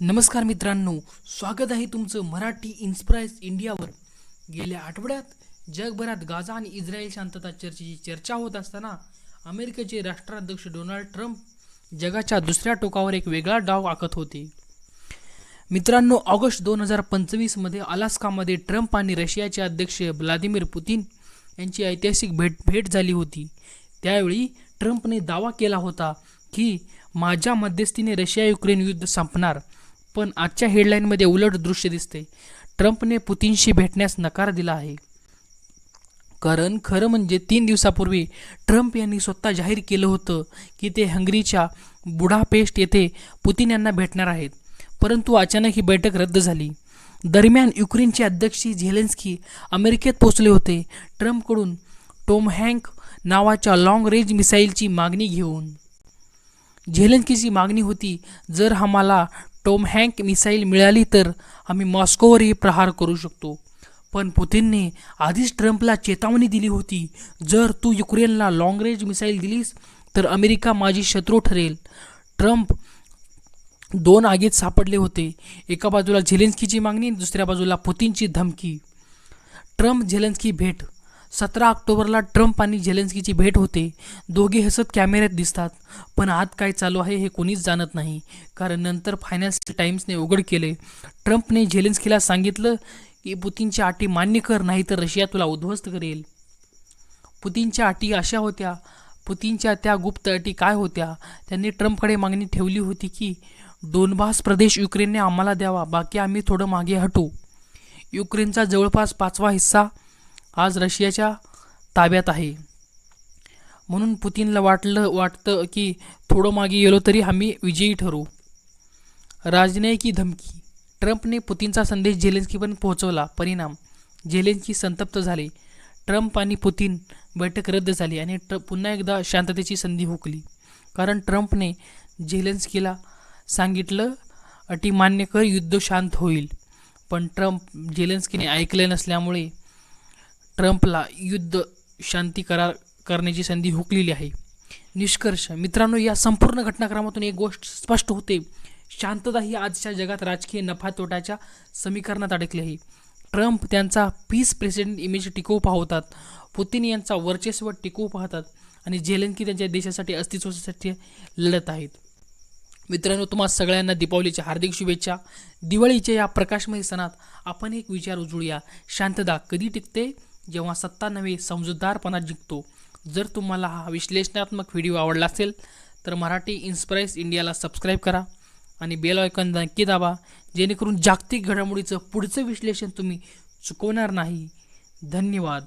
नमस्कार मित्रांनो स्वागत आहे तुमचं मराठी इन्स्प्रायस इंडियावर गेल्या आठवड्यात जगभरात गाझा आणि इस्रायल शांतता चर्चेची चर्चा होत असताना अमेरिकेचे राष्ट्राध्यक्ष डोनाल्ड ट्रम्प जगाच्या दुसऱ्या टोकावर एक वेगळा डाव आखत होते. मित्रांनो ऑगस्ट दोन हजार पंचवीसमध्ये अलास्कामध्ये ट्रम्प आणि रशियाचे अध्यक्ष व्लादिमीर पुतीन यांची ऐतिहासिक भेट भेट झाली होती. त्यावेळी ट्रम्पने दावा केला होता की माझ्या मध्यस्थीने रशिया युक्रेन युद्ध संपणार. पण आजच्या हेडलाईनमध्ये उलट दृश्य दिसते. ट्रम्पने पुतीनशी भेटण्यास नकार दिला आहे. कारण खरं म्हणजे तीन दिवसापूर्वी ट्रम्प यांनी स्वतः जाहीर केलं होतं की ते हंगरीच्या बुडापेस्ट येथे पुतीन यांना भेटणार आहेत. परंतु अचानक ही बैठक रद्द झाली. दरम्यान युक्रेनचे अध्यक्ष झेलेन्स्की अमेरिकेत पोचले होते. ट्रम्पकडून टोम हँक नावाच्या लाँग रेंज मिसाईलची मागणी घेऊन. झेलेन्स्कीची मागणी होती जर आम्हाला टोम हँक मिसाईल मिळाली तर आम्ही मॉस्कोवरही प्रहार करू शकतो. पण पुतीनने आधीच ट्रम्पला चेतावणी दिली होती जर तू युक्रेनला लाँग रेंज मिसाईल दिलीस तर अमेरिका माझी शत्रू ठरेल. ट्रम्प दोन आगीत सापडले होते एका बाजूला झेलेन्स्कीची मागणी दुसऱ्या बाजूला पुतीनची धमकी. ट्रम्प झेलेन्स्की भेट सतरा ऑक्टोबरला ट्रम्प आणि झेलेन्स्कीची भेट होते. दोघे हसत कॅमेऱ्यात दिसतात. पण आत काय चालू आहे हे कोणीच जाणत नाही. कारण नंतर फायनान्शियल टाइम्सने उघड केले. ट्रम्पने झेलेन्स्कीला सांगितलं की पुतीनच्या अटी मान्य कर नाही तर रशिया तुला उद्ध्वस्त करेल. पुतीनच्या अटी अशा होत्या. पुतीनच्या त्या गुप्त अटी काय होत्या? त्यांनी ट्रम्पकडे मागणी ठेवली होती की दोनबास प्रदेश युक्रेनने आम्हाला द्यावा. बाकी आम्ही थोडं मागे हटू. युक्रेनचा जवळपास पाचवा हिस्सा आज रशियाच्या ताब्यात आहे. म्हणून पुतीनला वाटलं वाटतं की थोडं मागे गेलो तरी आम्ही विजयी ठरू. राजनयिकी धमकी. ट्रम्पने पुतीनचा संदेश झेलेन्स्कीपर्यंत पोहोचवला. परिणाम. झेलेन्स्की संतप्त झाले. ट्रम्प आणि पुतीन बैठक रद्द झाली आणि ट्र पुन्हा एकदा शांततेची संधी हुकली. कारण ट्रम्पने झेलेन्स्कीला सांगितलं अटी मान्य कर युद्ध शांत होईल. पण ट्रम्प झेलेन्स्कीने ऐकले नसल्यामुळे ट्रम्पला युद्ध शांती करार करण्याची संधी हुकलेली आहे. निष्कर्ष मित्रांनो या संपूर्ण घटनाक्रमातून एक गोष्ट स्पष्ट होते. शांतता ही आजच्या जगात राजकीय नफा तोट्याच्या समीकरणात अडकली आहे. ट्रम्प त्यांचा पीस प्रेसिडेंट इमेज टिकवू पाहतात. पुतीन यांचा वर्चस्व टिकवू पाहतात. आणि झेलेन्की त्यांच्या देशासाठी अस्तित्वासाठी लढत आहेत. मित्रांनो तुम्हा सगळ्यांना दीपावलीच्या हार्दिक शुभेच्छा. दिवाळीच्या या प्रकाशमय सणात आपण एक विचार उजळूया. शांतता कधी टिकते? जेव्हा सत्ता नव्हे समजूतदारपणा जिंकतो. जर तुम्हाला हा विश्लेषणात्मक व्हिडिओ आवडला असेल तर मराठी इन्स्पायर्स इंडियाला सबस्क्राईब करा आणि बेल आयकॉन नक्की दाबा जेणेकरून जागतिक घडामोडीचं पुढचं विश्लेषण तुम्ही चुकवणार नाही. धन्यवाद.